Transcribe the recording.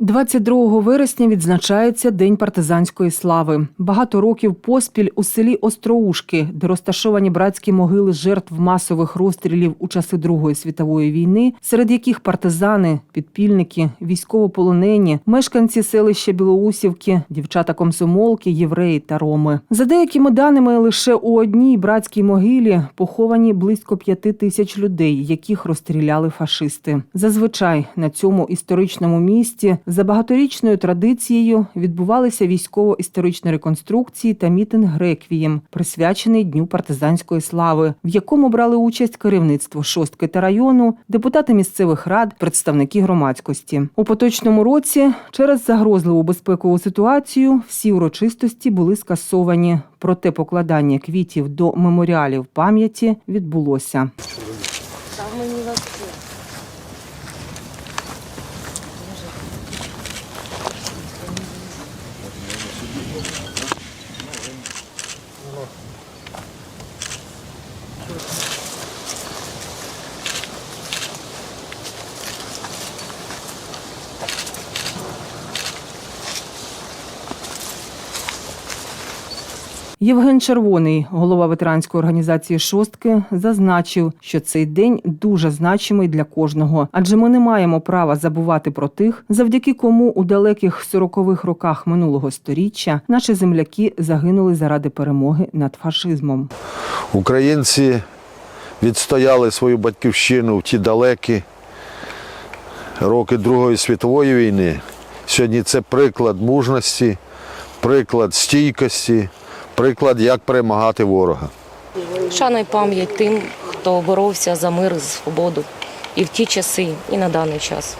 22 вересня відзначається День партизанської слави. Багато років поспіль у селі Остроушки, де розташовані братські могили жертв масових розстрілів у часи Другої світової війни, серед яких партизани, підпільники, військовополонені, мешканці селища Білоусівки, дівчата-комсомолки, євреї та роми. За деякими даними, лише у одній братській могилі поховані близько п'яти тисяч людей, яких розстріляли фашисти. Зазвичай на цьому історичному місці за багаторічною традицією відбувалися військово-історичні реконструкції та мітинг реквієм, присвячений Дню партизанської слави, в якому брали участь керівництво шостки та району, депутати місцевих рад, представники громадськості. У поточному році через загрозливу безпекову ситуацію всі урочистості були скасовані. Проте покладання квітів до меморіалів пам'яті відбулося. Євген Червоний, голова ветеранської організації Шостки, зазначив, що цей день дуже значимий для кожного, адже ми не маємо права забувати про тих, завдяки кому у далеких 40-х роках минулого сторіччя наші земляки загинули заради перемоги над фашизмом. Українці відстояли свою батьківщину в ті далекі роки Другої світової війни. Сьогодні це приклад мужності, приклад стійкості, приклад, як перемагати ворога. Шана й пам'ять тим, хто боровся за мир і свободу і в ті часи, і на даний час.